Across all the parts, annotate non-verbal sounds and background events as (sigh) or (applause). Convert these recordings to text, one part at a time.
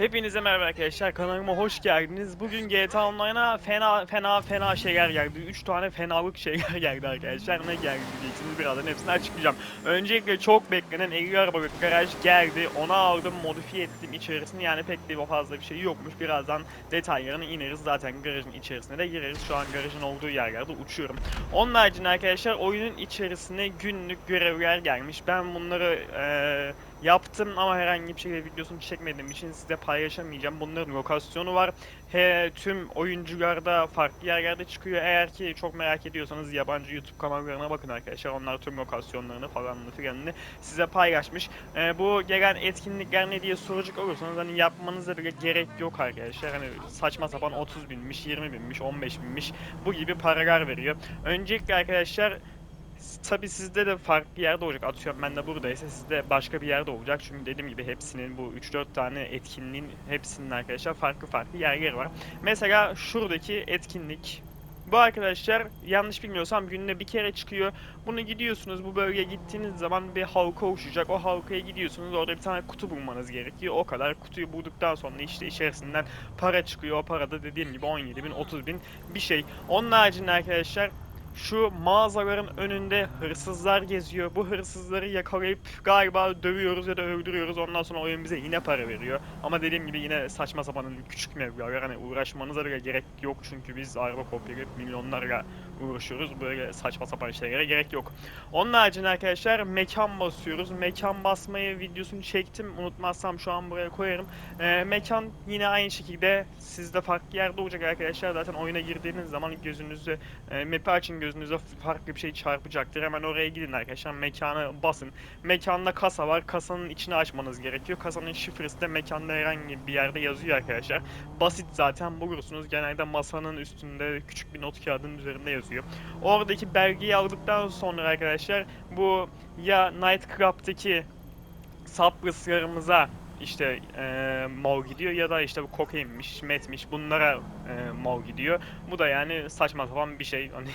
Hepinize merhaba arkadaşlar kanalıma hoş geldiniz. Bugün GTA Online'a fena fena fena şeyler geldi. 3 tane fenalık şeyler (laughs) geldi arkadaşlar. Ne geldi diyeceksiniz birazdan hepsini açıklayacağım. Öncelikle çok beklenen 50 arabalık garaj geldi. Onu aldım modifiye ettim içerisini yani pek de fazla bir şey yokmuş. Birazdan detaylarını ineriz zaten garajın içerisine de gireriz. Şu an garajın olduğu yerlerde uçuyorum. Onun haricinde arkadaşlar oyunun içerisine günlük görevler gelmiş. Ben bunları eee Yaptım ama herhangi bir şekilde videosunu çekmediğim için size paylaşamayacağım. Bunların lokasyonu var. He, tüm oyuncularda farklı yerlerde çıkıyor. Eğer ki çok merak ediyorsanız yabancı YouTube kanallarına bakın arkadaşlar. Onlar tüm lokasyonlarını falan filanını size paylaşmış. Ee, bu gelen etkinlikler ne diye soracak olursanız hani yapmanıza bile gerek yok arkadaşlar. Hani saçma sapan 30 binmiş, 20 binmiş, 15 binmiş bu gibi paralar veriyor. Öncelikle arkadaşlar Tabi sizde de farklı yerde olacak. Atıyorum ben de buradaysa sizde başka bir yerde olacak. Çünkü dediğim gibi hepsinin bu 3-4 tane etkinliğin hepsinin arkadaşlar farklı farklı yerleri var. Mesela şuradaki etkinlik bu arkadaşlar yanlış bilmiyorsam günde bir kere çıkıyor. Bunu gidiyorsunuz bu bölgeye gittiğiniz zaman bir halka oluşacak. O halkaya gidiyorsunuz orada bir tane kutu bulmanız gerekiyor. O kadar kutuyu bulduktan sonra işte içerisinden para çıkıyor. O parada dediğim gibi 17 bin 30 bin bir şey. Onun haricinde arkadaşlar şu mağazaların önünde hırsızlar geziyor. Bu hırsızları yakalayıp galiba dövüyoruz ya da öldürüyoruz. Ondan sonra oyun bize yine para veriyor. Ama dediğim gibi yine saçma sapan küçük mevzular. Hani uğraşmanıza bile gerek yok çünkü biz araba kopyalayıp milyonlarla uğraşıyoruz. Böyle saçma sapan şeylere gerek yok. Onun haricinde arkadaşlar mekan basıyoruz. Mekan basmayı videosunu çektim. Unutmazsam şu an buraya koyarım. Ee, mekan yine aynı şekilde sizde farklı yerde olacak arkadaşlar. Zaten oyuna girdiğiniz zaman gözünüzü e, map'i açın gözünüze farklı bir şey çarpacaktır. Hemen oraya gidin arkadaşlar. Mekanı basın. Mekanda kasa var. Kasanın içini açmanız gerekiyor. Kasanın şifresi de mekanda herhangi bir yerde yazıyor arkadaşlar. Basit zaten bulursunuz. Genelde masanın üstünde küçük bir not kağıdının üzerinde yazıyor. Oradaki belgeyi aldıktan sonra arkadaşlar bu ya Nightclub'daki saplıslarımıza işte e, mal gidiyor ya da işte bu kokainmiş, metmiş bunlara e, mal gidiyor. Bu da yani saçma sapan bir şey. (laughs) Hani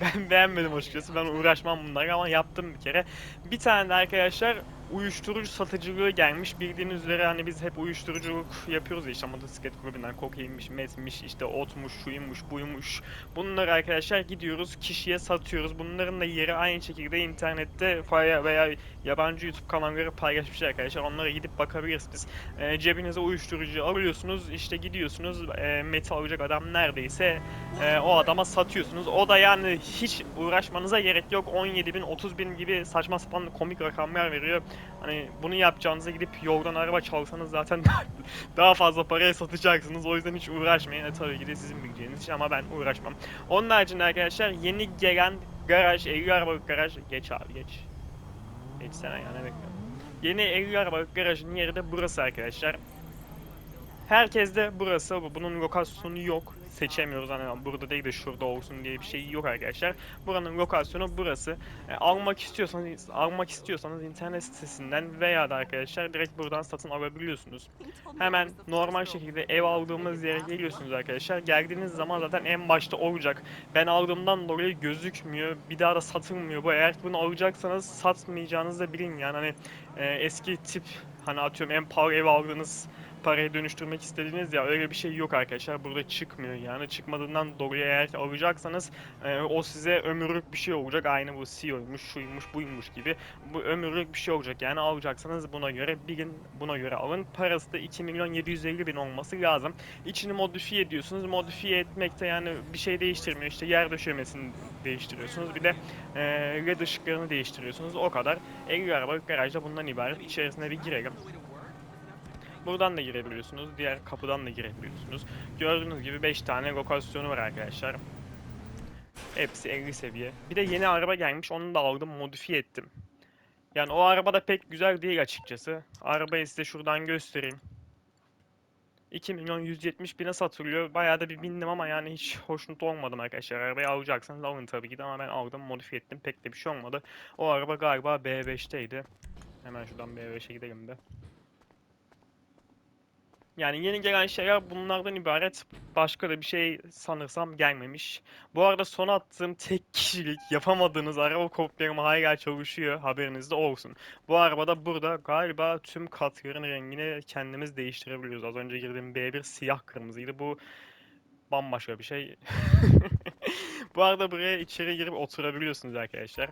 ben beğenmedim açıkçası. Ben uğraşmam bunlarla ama yaptım bir kere. Bir tane de arkadaşlar uyuşturucu satıcılığı gelmiş. Bildiğiniz üzere hani biz hep uyuşturuculuk yapıyoruz ya işte motosiklet grubundan kokainmiş, metmiş, işte otmuş, şuymuş, buymuş. Bunları arkadaşlar gidiyoruz kişiye satıyoruz. Bunların da yeri aynı şekilde internette veya, yabancı YouTube kanalları paylaşmış arkadaşlar. Onlara gidip bakabilirsiniz. E, cebinize uyuşturucu alıyorsunuz, işte gidiyorsunuz e, meti alacak adam neredeyse e, o adama satıyorsunuz. O da yani hiç uğraşmanıza gerek yok. 17 bin, 30 bin gibi saçma sapan komik rakamlar veriyor. Hani bunu yapacağınıza gidip yoldan araba çalsanız zaten (laughs) daha fazla paraya satacaksınız. O yüzden hiç uğraşmayın. E, tabii ki de sizin bileceğiniz ama ben uğraşmam. Onun haricinde arkadaşlar yeni gelen garaj, 50 arabalık garaj. Geç abi geç. Geçsene ya ne bekliyorum. Yeni 50 arabalık garajın yeri de burası arkadaşlar. Herkes de burası. Bunun lokasyonu yok. Seçemiyoruz hani burada değil de şurada olsun diye bir şey yok arkadaşlar. Buranın lokasyonu burası. E, almak istiyorsanız almak istiyorsanız internet sitesinden veya da arkadaşlar direkt buradan satın alabiliyorsunuz. Hemen normal şekilde ev aldığımız yere geliyorsunuz arkadaşlar. Geldiğiniz zaman zaten en başta olacak. Ben aldığımdan dolayı gözükmüyor. Bir daha da satılmıyor bu. Eğer bunu alacaksanız satmayacağınızı da bilin yani hani e, eski tip hani atıyorum en pahalı ev aldığınız paraya dönüştürmek istediğiniz ya öyle bir şey yok arkadaşlar. Burada çıkmıyor yani. Çıkmadığından dolayı eğer alacaksanız e, o size ömürlük bir şey olacak. Aynı bu CEO'ymuş, şuymuş, buymuş gibi. Bu ömürlük bir şey olacak. Yani alacaksanız buna göre bir gün buna göre alın. Parası da 2 milyon 750 bin olması lazım. İçini modifiye ediyorsunuz. Modifiye etmekte yani bir şey değiştirmiyor. İşte yer döşemesini değiştiriyorsunuz. Bir de e, led ışıklarını değiştiriyorsunuz. O kadar. 50 arabalık garajda bundan ibaret. İçerisine bir girelim. Buradan da girebiliyorsunuz. Diğer kapıdan da girebiliyorsunuz. Gördüğünüz gibi 5 tane lokasyonu var arkadaşlar. Hepsi 50 seviye. Bir de yeni araba gelmiş. Onu da aldım, modifiye ettim. Yani o araba da pek güzel değil açıkçası. Arabayı size şuradan göstereyim. 2 milyon 170 bine satılıyor. Bayağı da bir bindim ama yani hiç hoşnut olmadım arkadaşlar. Arabayı alacaksanız alın tabii ki de ama ben aldım, modifiye ettim. Pek de bir şey olmadı. O araba galiba B5'teydi. Hemen şuradan B5'e gidelim de. Yani yeni gelen şeyler bunlardan ibaret. Başka da bir şey sanırsam gelmemiş. Bu arada son attığım tek kişilik yapamadığınız araba kopyalama hala çalışıyor. Haberinizde olsun. Bu arabada burada galiba tüm katların rengini kendimiz değiştirebiliyoruz. Az önce girdiğim B1 siyah kırmızıydı. Bu bambaşka bir şey. (laughs) Bu arada buraya içeri girip oturabiliyorsunuz arkadaşlar.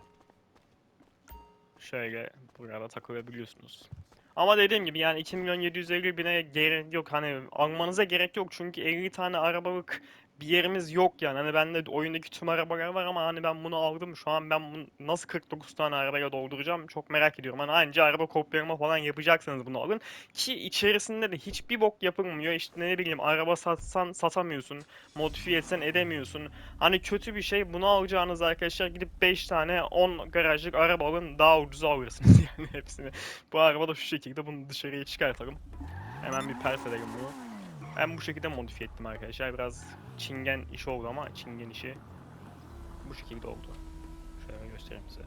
Şöyle burada takılabiliyorsunuz. Ama dediğim gibi yani 2 milyon 750 bine gerek yok hani almanıza gerek yok. Çünkü 50 tane arabalık bir yerimiz yok yani. Hani bende oyundaki tüm arabalar var ama hani ben bunu aldım. Şu an ben bunu nasıl 49 tane arabayla dolduracağım çok merak ediyorum. Hani anca araba kopyalama falan yapacaksanız bunu alın. Ki içerisinde de hiçbir bok yapılmıyor. İşte ne bileyim araba satsan satamıyorsun modifiye etsen edemiyorsun. Hani kötü bir şey bunu alacağınız arkadaşlar gidip 5 tane 10 garajlık araba alın daha ucuza alırsınız (laughs) yani hepsini. Bu araba da şu şekilde bunu dışarıya çıkartalım. Hemen bir pert edelim bunu. Ben bu şekilde modifiye ettim arkadaşlar. Biraz çingen iş oldu ama çingen işi bu şekilde oldu. Şöyle göstereyim size.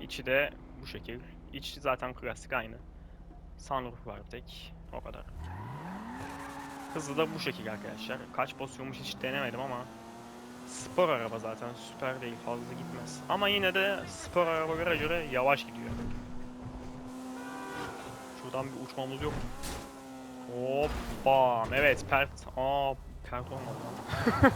İçi de bu şekil. İçi zaten klasik aynı. Sunroof var tek. O kadar. Hızı da bu şekil arkadaşlar. Kaç basıyormuş hiç denemedim ama spor araba zaten süper değil fazla gitmez. Ama yine de spor arabalara göre yavaş gidiyor. Şuradan bir uçmamız yok? Hoppa. Evet pert. Aa pert olmadı. (laughs)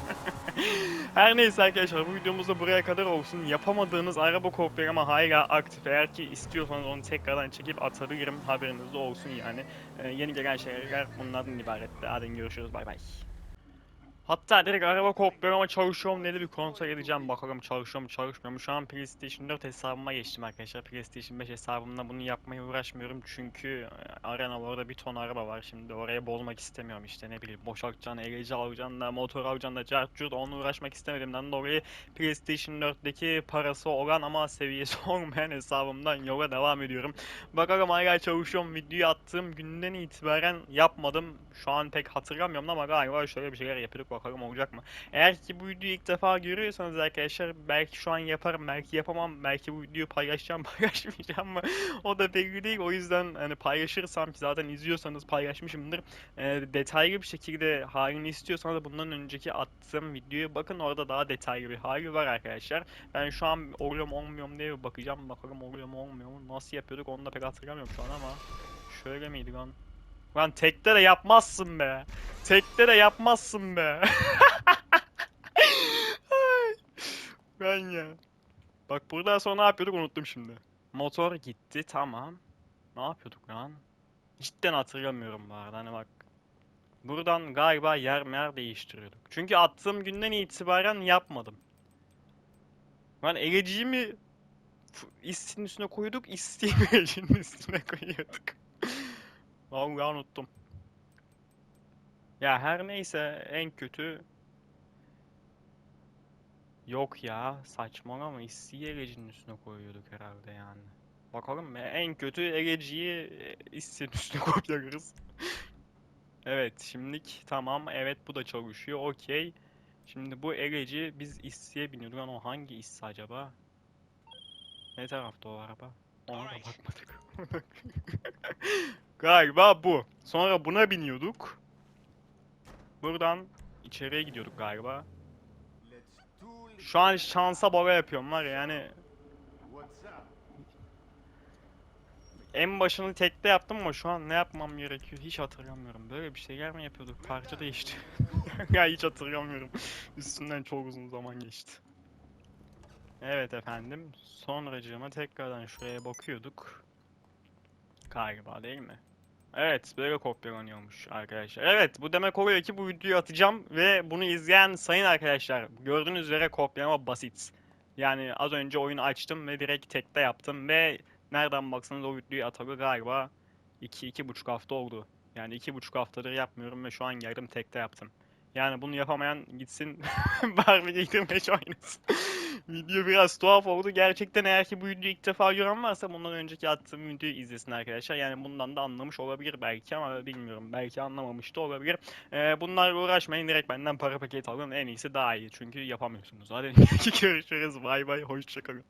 Her neyse arkadaşlar bu videomuz da buraya kadar olsun. Yapamadığınız araba kopyalama hala aktif. Eğer ki istiyorsanız onu tekrardan çekip atabilirim. Haberiniz olsun yani. Ee, yeni gelen şeyler bunlardan ibaretti. Hadi görüşürüz. Bay bay. Hatta direkt araba kopyalama çalışıyor mu diye de bir kontrol edeceğim. Bakalım çalışıyor mu çalışmıyor mu. Şu an PlayStation 4 hesabıma geçtim arkadaşlar. PlayStation 5 hesabımda bunu yapmaya uğraşmıyorum. Çünkü e, arena orada bir ton araba var. Şimdi oraya bozmak istemiyorum işte ne bileyim. Boşaltacaksın, eleci alacaksın da, motor alacaksın da, cart curt onunla uğraşmak istemediğimden dolayı PlayStation 4'teki parası olan ama seviyesi (laughs) olmayan hesabımdan yola devam ediyorum. Bakalım hala çalışıyor mu? Videoyu attığım günden itibaren yapmadım. Şu an pek hatırlamıyorum ama galiba şöyle bir şeyler yapıyorduk. Bakalım olacak mı? Eğer ki bu videoyu ilk defa görüyorsanız arkadaşlar belki şu an yaparım, belki yapamam, belki bu videoyu paylaşacağım, (laughs) paylaşmayacağım mı? O da belli değil. O yüzden hani paylaşırsam ki zaten izliyorsanız paylaşmışımdır. Ee, detaylı bir şekilde halini istiyorsanız bundan önceki attığım videoya bakın orada daha detaylı bir hali var arkadaşlar. Ben şu an oluyor mu olmuyor mu diye bakacağım. Bakalım oluyor mu olmuyor mu? Nasıl yapıyorduk onu da pek hatırlamıyorum şu an ama. Şöyle miydi lan? Lan tekte de yapmazsın be. Tekte de yapmazsın be. (laughs) Ben ya. Bak buradan sonra ne yapıyorduk unuttum şimdi. Motor gitti tamam. Ne yapıyorduk lan? Cidden hatırlamıyorum bu arada hani bak. Buradan galiba yer mer değiştiriyorduk. Çünkü attığım günden itibaren yapmadım. Lan eleciyi mi f- istin üstüne koyduk, isteği (laughs) üstüne koyuyorduk. (laughs) Vallahi unuttum. Ya her neyse en kötü Yok ya saçmalama isteği elecinin üstüne koyuyorduk herhalde yani. Bakalım mı? En kötü eleciyi e, isteğin üstüne (laughs) koyuyoruz. Evet şimdilik tamam evet bu da çalışıyor okey. Şimdi bu eleci biz isteğe biniyorduk ama o hangi isse acaba? Ne tarafta o araba? Ona da bakmadık. (laughs) Galiba bu. Sonra buna biniyorduk. Buradan içeriye gidiyorduk galiba. Şu an şansa boga yapıyorum var ya yani en başını tekte yaptım ama şu an ne yapmam gerekiyor hiç hatırlamıyorum. Böyle bir şeyler mi yapıyorduk? Parça değişti. (laughs) ya hiç hatırlamıyorum. Üstünden çok uzun zaman geçti. Evet efendim. Sonracığıma tekrardan şuraya bakıyorduk. Galiba değil mi? Evet, böyle kopyalanıyormuş arkadaşlar. Evet, bu demek oluyor ki bu videoyu atacağım ve bunu izleyen sayın arkadaşlar gördüğünüz üzere kopyalama basit. Yani az önce oyunu açtım ve direkt tekte yaptım ve nereden baksanız o videoyu atalı galiba 2-2,5 hafta oldu. Yani 2,5 haftadır yapmıyorum ve şu an geldim tekte yaptım. Yani bunu yapamayan gitsin (laughs) Barbie Gamer oynasın. Video biraz tuhaf oldu. Gerçekten eğer ki bu videoyu ilk defa gören varsa bundan önceki attığım videoyu izlesin arkadaşlar. Yani bundan da anlamış olabilir belki ama bilmiyorum. Belki anlamamış da olabilir. Ee, bunlarla uğraşmayın. Direkt benden para paket alın. En iyisi daha iyi. Çünkü yapamıyorsunuz. Hadi (laughs) görüşürüz. Bay bay. Hoşçakalın.